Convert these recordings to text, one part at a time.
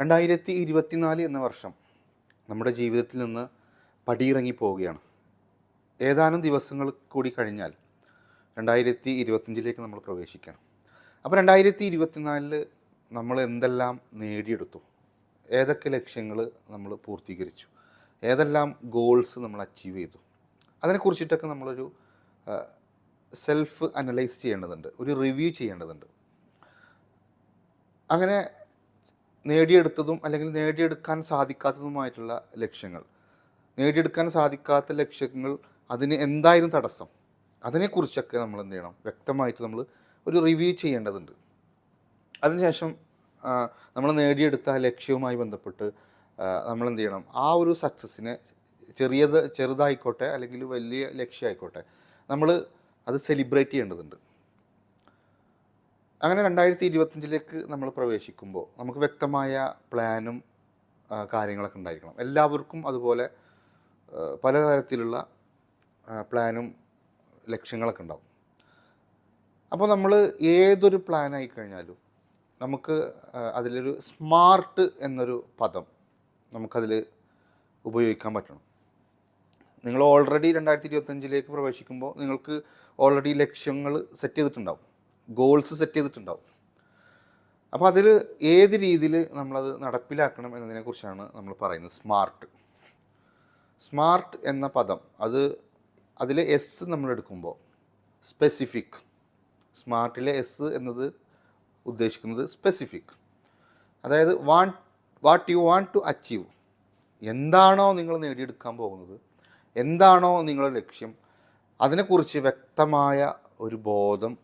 രണ്ടായിരത്തി ഇരുപത്തിനാല് എന്ന വർഷം നമ്മുടെ ജീവിതത്തിൽ നിന്ന് പടിയിറങ്ങി പോവുകയാണ്. ഏതാനും ദിവസങ്ങൾ കൂടി കഴിഞ്ഞാൽ രണ്ടായിരത്തി ഇരുപത്തഞ്ചിലേക്ക് നമ്മൾ പ്രവേശിക്കണം. അപ്പോൾ രണ്ടായിരത്തി ഇരുപത്തിനാലിൽ നമ്മൾ എന്തെല്ലാം നേടിയെടുത്തു? ഏതൊക്കെ ലക്ഷ്യങ്ങൾ നമ്മൾ പൂർത്തീകരിച്ചു? ഏതെല്ലാം ഗോൾസ് നമ്മൾ അച്ചീവ് ചെയ്തു? അതിനെക്കുറിച്ചിട്ടൊക്കെ നമ്മളൊരു സെൽഫ് അനലൈസ് ചെയ്യേണ്ടതുണ്ട്. ഒരു റിവ്യൂ ചെയ്യേണ്ടതുണ്ട്. അങ്ങനെ നേടിയെടുത്തതും അല്ലെങ്കിൽ നേടിയെടുക്കാൻ സാധിക്കാത്തതുമായിട്ടുള്ള ലക്ഷ്യങ്ങൾ. നേടിയെടുക്കാൻ സാധിക്കാത്ത ലക്ഷ്യങ്ങൾ അതിന് എന്തായാലും തടസ്സം? അതിനെക്കുറിച്ചൊക്കെ നമ്മൾ എന്ത് ചെയ്യണം? വ്യക്തമായിട്ട് നമ്മൾ ഒരു റിവ്യൂ ചെയ്യേണ്ടതുണ്ട്. അതിനുശേഷം നമ്മൾ നേടിയെടുത്ത ലക്ഷ്യവുമായി ബന്ധപ്പെട്ട് നമ്മൾ എന്ത് ചെയ്യണം? ആ ഒരു സക്സസ്സിനെ ചെറിയത് ചെറുതായിക്കോട്ടെ അല്ലെങ്കിൽ വലിയ ലക്ഷ്യമായിക്കോട്ടെ നമ്മൾ അത് സെലിബ്രേറ്റ് ചെയ്യേണ്ടതുണ്ട്. അങ്ങനെ രണ്ടായിരത്തി ഇരുപത്തഞ്ചിലേക്ക് നമ്മൾ പ്രവേശിക്കുമ്പോൾ നമുക്ക് വ്യക്തമായ പ്ലാനും കാര്യങ്ങളൊക്കെ ഉണ്ടായിരിക്കണം. എല്ലാവർക്കും അതുപോലെ ആ, പല തരത്തിലുള്ള ആ, പ്ലാനും ലക്ഷ്യങ്ങളൊക്കെ ഉണ്ടാവും. അപ്പോൾ നമ്മൾ ഏതൊരു പ്ലാനായി കഴിഞ്ഞാലും നമുക്ക് അതിലൊരു സ്മാർട്ട് എന്നൊരു പദം നമുക്കതിൽ ഉപയോഗിക്കാൻ പറ്റണം. നിങ്ങൾ ഓൾറെഡി രണ്ടായിരത്തി ഇരുപത്തഞ്ചിലേക്ക് പ്രവേശിക്കുമ്പോൾ നിങ്ങൾക്ക് ഓൾറെഡി ലക്ഷ്യങ്ങൾ സെറ്റ് ചെയ്തിട്ടുണ്ടാവും. ഗോൾസ് സെറ്റ് ചെയ്തിട്ടുണ്ടാവും. അപ്പോൾ അതിൽ ഏത് രീതിയിൽ നമ്മളത് നടപ്പിലാക്കണം എന്നതിനെക്കുറിച്ചാണ് നമ്മൾ പറയുന്നത്. സ്മാർട്ട്. സ്മാർട്ട് എന്ന പദം അത് അതിലെ എസ് നമ്മൾ എടുക്കുമ്പോൾ സ്പെസിഫിക് സ്മാർട്ടിലെ എസ് എന്നത് ഉദ്ദേശിക്കുന്നത് സ്പെസിഫിക് അതായത് want what you want to achieve എന്താണോ നിങ്ങൾ നേടിയെടുക്കാൻ പോകുന്നത് എന്താണോ നിങ്ങളുടെ ലക്ഷ്യം അതിനെക്കുറിച്ച് വ്യക്തമായ ഒരു ബോധം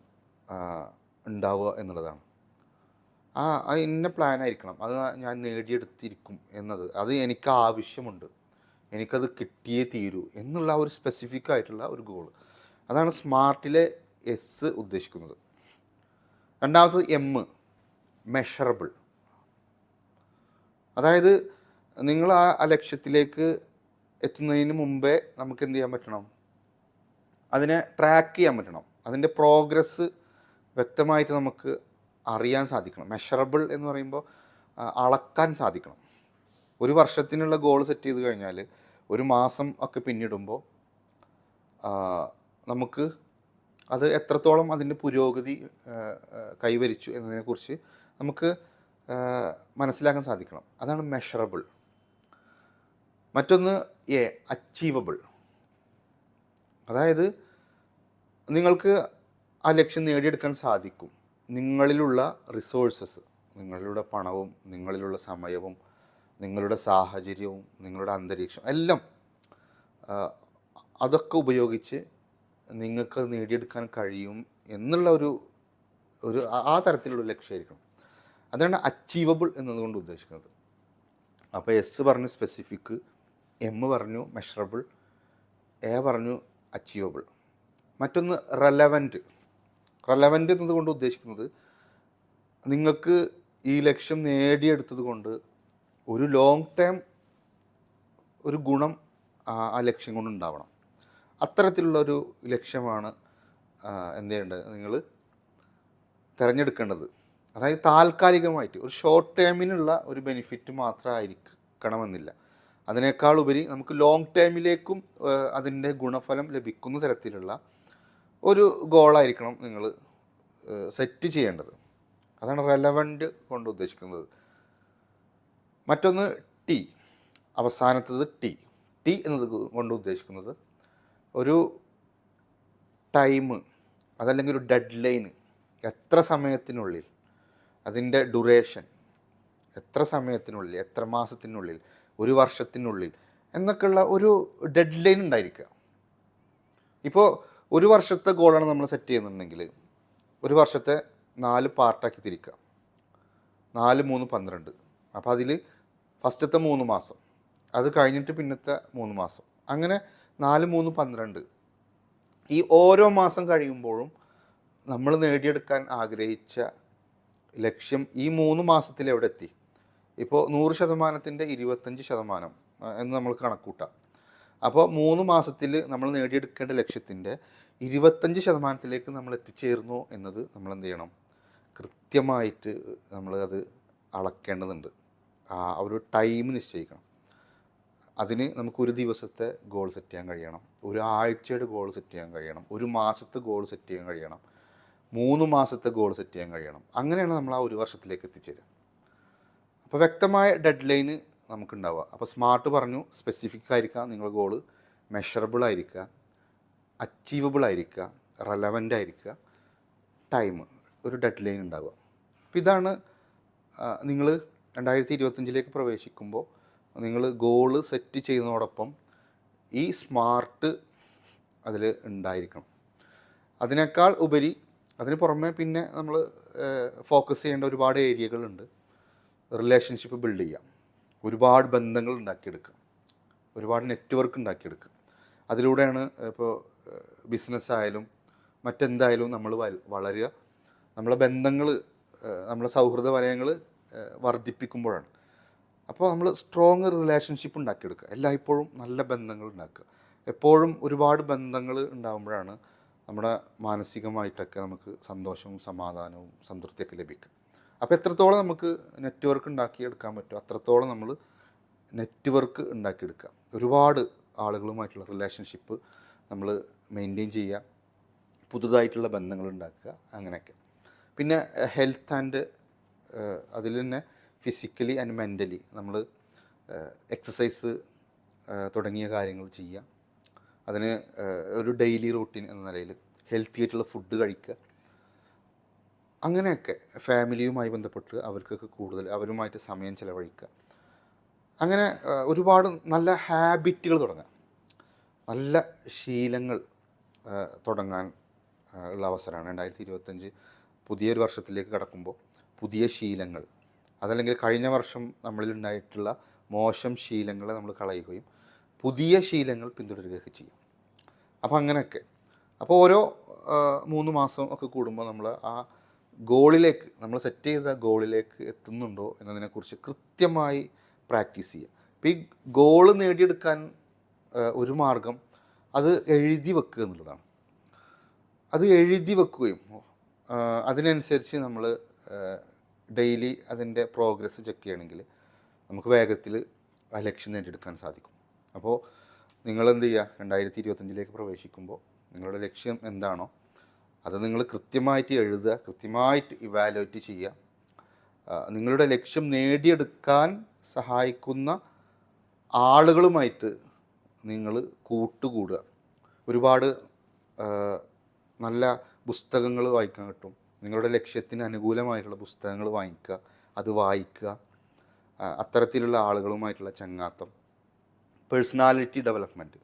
ഉണ്ടാവുക എന്നുള്ളതാണ്. ആ ഇന്ന പ്ലാൻ ആയിരിക്കണം അത് ഞാൻ നേടിയെടുത്തിരിക്കും എന്നത്. അത് എനിക്ക് ആവശ്യമുണ്ട്. എനിക്കത് കിട്ടിയേ തീരൂ എന്നുള്ള ഒരു സ്പെസിഫിക് ആയിട്ടുള്ള ഒരു ഗോൾ അതാണ് സ്മാർട്ടിലെ എസ് ഉദ്ദേശിക്കുന്നത്. രണ്ടാമത്തത് എം മെഷറബിൾ അതായത് നിങ്ങൾ ആ ലക്ഷ്യത്തിലേക്ക് എത്തുന്നതിന് മുമ്പേ നമുക്ക് എന്ത് ചെയ്യാൻ പറ്റണം? അതിനെ ട്രാക്ക് ചെയ്യാൻ പറ്റണം. അതിന്റെ പ്രോഗ്രസ് വ്യക്തമായിട്ട് നമുക്ക് അറിയാൻ സാധിക്കണം. മെഷറബിൾ എന്ന് പറയുമ്പോൾ അളക്കാൻ സാധിക്കണം. ഒരു വർഷത്തിനുള്ള ഗോൾ സെറ്റ് ചെയ്ത് കഴിഞ്ഞാൽ ഒരു മാസം ഒക്കെ പിന്നിടുമ്പോൾ നമുക്ക് അത് എത്രത്തോളം അതിന്റെ പുരോഗതി കൈവരിച്ചു എന്നതിനെക്കുറിച്ച് നമുക്ക് മനസ്സിലാക്കാൻ സാധിക്കണം. അതാണ് മെഷറബിൾ മറ്റൊന്ന് എ അച്ചീവബിൾ അതായത് നിങ്ങൾക്ക് ആ ലക്ഷ്യം നേടിയെടുക്കാൻ സാധിക്കും. നിങ്ങളിലുള്ള റിസോഴ്സസ് നിങ്ങളിലുള്ള പണവും നിങ്ങളിലുള്ള സമയവും നിങ്ങളുടെ സാഹചര്യവും നിങ്ങളുടെ അന്തരീക്ഷം എല്ലാം അതൊക്കെ ഉപയോഗിച്ച് നിങ്ങൾക്ക് നേടിയെടുക്കാൻ കഴിയും എന്നുള്ള ഒരു ഒരു ആ- തരത്തിലുള്ള ലക്ഷ്യമായിരിക്കണം. അതാണ് അച്ചീവബിൾ എന്നതുകൊണ്ട് ഉദ്ദേശിക്കുന്നത്. അപ്പോൾ എസ് പറഞ്ഞു സ്പെസിഫിക് എം പറഞ്ഞു മെഷറബിൾ എ പറഞ്ഞു അച്ചീവബിൾ മറ്റൊന്ന് റെലവന്റ് റെലവന്റ് എന്നതുകൊണ്ട് ഉദ്ദേശിക്കുന്നത് നിങ്ങൾക്ക് ഈ ലക്ഷ്യം നേടിയെടുത്തത് കൊണ്ട് ഒരു ലോങ് ടേം ഒരു ഗുണം ആ ലക്ഷ്യം കൊണ്ട് ഉണ്ടാവണം. അത്തരത്തിലുള്ള ഒരു ലക്ഷ്യമാണ് എന്ത് ചെയ്യേണ്ടത്? നിങ്ങൾ തിരഞ്ഞെടുക്കേണ്ടത്. അതായത് താൽക്കാലികമായിട്ട് ഒരു ഷോർട്ട് ടേമിനുള്ള ഒരു ബെനിഫിറ്റ് മാത്രമായിരിക്കണമെന്നില്ല. അതിനേക്കാൾ ഉപരി നമുക്ക് ലോങ് ടേമിലേക്കും അതിന്റെ ഗുണഫലം ലഭിക്കുന്ന തരത്തിലുള്ള ഒരു ഗോളായിരിക്കണം നിങ്ങൾ സെറ്റ് ചെയ്യേണ്ടത്. അതാണ് റെലവന്റ് കൊണ്ട് ഉദ്ദേശിക്കുന്നത്. മറ്റൊന്ന് ടി അവസാനത്തത് ടി. ടി എന്നത് കൊണ്ട് ഉദ്ദേശിക്കുന്നത് ഒരു ടൈം അതല്ലെങ്കിൽ ഒരു ഡെഡ് ലൈൻ എത്ര സമയത്തിനുള്ളിൽ അതിന്റെ ഡ്യൂറേഷൻ എത്ര സമയത്തിനുള്ളിൽ എത്ര മാസത്തിനുള്ളിൽ ഒരു വർഷത്തിനുള്ളിൽ എന്നൊക്കെയുള്ള ഒരു ഡെഡ് ലൈൻ ഉണ്ടായിരിക്കുക. ഇപ്പോൾ ഒരു വർഷത്തെ ഗോളാണ് നമ്മൾ സെറ്റ് ചെയ്യുന്നുണ്ടെങ്കിൽ ഒരു വർഷത്തെ നാല് പാർട്ടാക്കി തിരിക്കുക നാല് മൂന്ന് പന്ത്രണ്ട്. അപ്പോൾ അതിൽ ഫസ്റ്റത്തെ മൂന്ന് മാസം അത് കഴിഞ്ഞിട്ട് പിന്നത്തെ മൂന്ന് മാസം. അങ്ങനെ നാല് മൂന്ന് പന്ത്രണ്ട്. ഈ ഓരോ മാസം കഴിയുമ്പോഴും നമ്മൾ നേടിയെടുക്കാൻ ആഗ്രഹിച്ച ലക്ഷ്യം ഈ മൂന്ന് മാസത്തിൽ എവിടെ എത്തി ഇപ്പോൾ നൂറ് ശതമാനത്തിന്റെ ഇരുപത്തഞ്ച് ശതമാനം എന്ന് നമ്മൾ കണക്കൂട്ടാം. അപ്പോൾ മൂന്ന് മാസത്തിൽ നമ്മൾ നേടിയെടുക്കേണ്ട ലക്ഷ്യത്തിന്റെ ഇരുപത്തഞ്ച് ശതമാനത്തിലേക്ക് നമ്മൾ എത്തിച്ചേർന്നു എന്നത് നമ്മൾ എന്ത് ചെയ്യണം? കൃത്യമായിട്ട് നമ്മൾ അത് അളക്കേണ്ടതുണ്ട്. ആ ഒരു ടൈം നിശ്ചയിക്കണം. അതിന് നമുക്ക് ഒരു ദിവസത്തെ ഗോൾ സെറ്റ് ചെയ്യാൻ കഴിയണം. ഒരു ആഴ്ചയുടെ ഗോൾ സെറ്റ് ചെയ്യാൻ കഴിയണം. ഒരു മാസത്തെ ഗോൾ സെറ്റ് ചെയ്യാൻ കഴിയണം. മൂന്ന് മാസത്തെ ഗോൾ സെറ്റ് ചെയ്യാൻ കഴിയണം. അങ്ങനെയാണ് നമ്മൾ ആ ഒരു വർഷത്തിലേക്ക് എത്തിച്ചേരുക. അപ്പോൾ വ്യക്തമായ ഡെഡ് ലൈന് നമുക്കുണ്ടാവുക. അപ്പോൾ സ്മാർട്ട് പറഞ്ഞു സ്പെസിഫിക് ആയിരിക്കുക നിങ്ങളുടെ ഗോൾ മെഷറബിൾ ആയിരിക്കുക. അച്ചീവബിൾ ആയിരിക്കുക. റെലവന്റ് ആയിരിക്കുക. ടൈം ഒരു ഡെഡ് ലൈൻ ഉണ്ടാവുക. അപ്പോൾ ഇതാണ് നിങ്ങൾ രണ്ടായിരത്തി ഇരുപത്തഞ്ചിലേക്ക് പ്രവേശിക്കുമ്പോൾ നിങ്ങൾ ഗോൾ സെറ്റ് ചെയ്യുന്നതോടൊപ്പം ഈ സ്മാർട്ട് അതിൽ ഉണ്ടായിരിക്കണം. അതിനേക്കാൾ ഉപരി അതിന് പുറമെ പിന്നെ നമ്മൾ ഫോക്കസ് ചെയ്യേണ്ട ഒരുപാട് ഏരിയകളുണ്ട് റിലേഷൻഷിപ്പ് ബിൽഡ് ചെയ്യാം. ഒരുപാട് ബന്ധങ്ങൾ ഉണ്ടാക്കിയെടുക്കുക. ഒരുപാട് നെറ്റ്വർക്ക് ഉണ്ടാക്കിയെടുക്കുക. അതിലൂടെയാണ് ഇപ്പോൾ ബിസിനസ് ആയാലും മറ്റെന്തായാലും നമ്മൾ വളരുക. നമ്മളെ ബന്ധങ്ങൾ നമ്മളെ സൗഹൃദ വലയങ്ങൾ വർദ്ധിപ്പിക്കുമ്പോഴാണ്. അപ്പോൾ നമ്മൾ സ്ട്രോങ് റിലേഷൻഷിപ്പ് ഉണ്ടാക്കിയെടുക്കുക. എല്ലായ്പ്പോഴും നല്ല ബന്ധങ്ങൾ ഉണ്ടാക്കുക. എപ്പോഴും ഒരുപാട് ബന്ധങ്ങൾ ഉണ്ടാകുമ്പോഴാണ് നമ്മുടെ മാനസികമായിട്ടൊക്കെ നമുക്ക് സന്തോഷവും സമാധാനവും സംതൃപ്തിയൊക്കെ ലഭിക്കുക. അപ്പോൾ എത്രത്തോളം നമുക്ക് നെറ്റ്വർക്ക് ഉണ്ടാക്കിയെടുക്കാൻ പറ്റുമോ അത്രത്തോളം നമ്മൾ നെറ്റ്വർക്ക് ഉണ്ടാക്കിയെടുക്കുക. ഒരുപാട് ആളുകളുമായിട്ടുള്ള റിലേഷൻഷിപ്പ് നമ്മൾ മെയിന്റെയിൻ ചെയ്യുക. പുതുതായിട്ടുള്ള ബന്ധങ്ങൾ ഉണ്ടാക്കുക. അങ്ങനെയൊക്കെ. പിന്നെ ഹെൽത്ത് ആൻഡ് അതിൽ തന്നെ ഫിസിക്കലി ആൻഡ് മെന്റലി നമ്മൾ എക്സസൈസ് തുടങ്ങിയ കാര്യങ്ങൾ ചെയ്യുക. അതിന് ഒരു ഡെയിലി റൂട്ടീൻ എന്ന നിലയിൽ ഹെൽത്തി ആയിട്ടുള്ള ഫുഡ് കഴിക്കുക. അങ്ങനെയൊക്കെ ഫാമിലിയുമായി ബന്ധപ്പെട്ട് അവർക്കൊക്കെ കൂടുതൽ അവരുമായിട്ട് സമയം ചിലവഴിക്കുക. അങ്ങനെ ഒരുപാട് നല്ല ഹാബിറ്റുകൾ തുടങ്ങുക നല്ല ശീലങ്ങൾ തുടങ്ങാൻ ഉള്ള അവസരമാണ് രണ്ടായിരത്തി ഇരുപത്തഞ്ച് പുതിയൊരു വർഷത്തിലേക്ക് കടക്കുമ്പോൾ പുതിയ ശീലങ്ങൾ അതല്ലെങ്കിൽ കഴിഞ്ഞ വർഷം നമ്മളിൽ ഉണ്ടായിട്ടുള്ള മോശം ശീലങ്ങളെ നമ്മൾ കളയുകയും പുതിയ ശീലങ്ങൾ പിന്തുടരുകയൊക്കെ ചെയ്യും. അപ്പോൾ അങ്ങനെയൊക്കെ. അപ്പോൾ ഓരോ മൂന്ന് മാസം ഒക്കെ കൂടുമ്പോൾ നമ്മൾ ആ ഗോളിലേക്ക് നമ്മൾ സെറ്റ് ചെയ്ത ഗോളിലേക്ക് എത്തുന്നുണ്ടോ എന്നതിനെക്കുറിച്ച് കൃത്യമായി പ്രാക്ടീസ് ചെയ്യുക. അപ്പോൾ ഈ ഗോൾ നേടിയെടുക്കാൻ ഒരു മാർഗം അത് എഴുതി വെക്കുക എന്നുള്ളതാണ്. അത് എഴുതി വെക്കുകയും അതിനനുസരിച്ച് നമ്മൾ ഡെയിലി അതിന്റെ പ്രോഗ്രസ് ചെക്ക് ചെയ്യണമെങ്കിൽ നമുക്ക് വേഗത്തിൽ ആ ലക്ഷ്യം നേടിയെടുക്കാൻ സാധിക്കും. അപ്പോൾ നിങ്ങൾ എന്ത് ചെയ്യുക രണ്ടായിരത്തി ഇരുപത്തഞ്ചിലേക്ക് പ്രവേശിക്കുമ്പോൾ നിങ്ങളുടെ ലക്ഷ്യം എന്താണോ അത് നിങ്ങൾ കൃത്യമായിട്ട് എഴുതുക കൃത്യമായിട്ട് ഇവാലുവേറ്റ് ചെയ്യുക. നിങ്ങളുടെ ലക്ഷ്യം നേടിയെടുക്കാൻ സഹായിക്കുന്ന ആളുകളുമായിട്ട് നിങ്ങൾ കൂട്ടുകൂടുക. ഒരുപാട് നല്ല പുസ്തകങ്ങൾ വായിക്കാൻ കിട്ടും. നിങ്ങളുടെ ലക്ഷ്യത്തിന് അനുകൂലമായിട്ടുള്ള പുസ്തകങ്ങൾ വാങ്ങിക്കുക അത് വായിക്കുക. അത്തരത്തിലുള്ള ആളുകളുമായിട്ടുള്ള ചങ്ങാത്തം. പേഴ്സണാലിറ്റി ഡെവലപ്മെന്റ്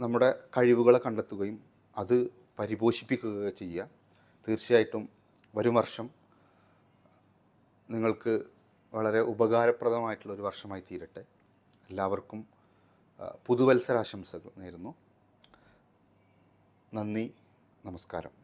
നമ്മുടെ കഴിവുകളെ കണ്ടെത്തുകയും അത് പരിപോഷിപ്പിക്കുകയോ ചെയ്യുക. തീർച്ചയായിട്ടും വരും വർഷം നിങ്ങൾക്ക് വളരെ ഉപകാരപ്രദമായിട്ടുള്ള ഒരു വർഷമായി തീരട്ടെ. എല്ലാവർക്കും പുതുവത്സരാശംസകൾ നേരുന്നു. നന്ദി നമസ്കാരം.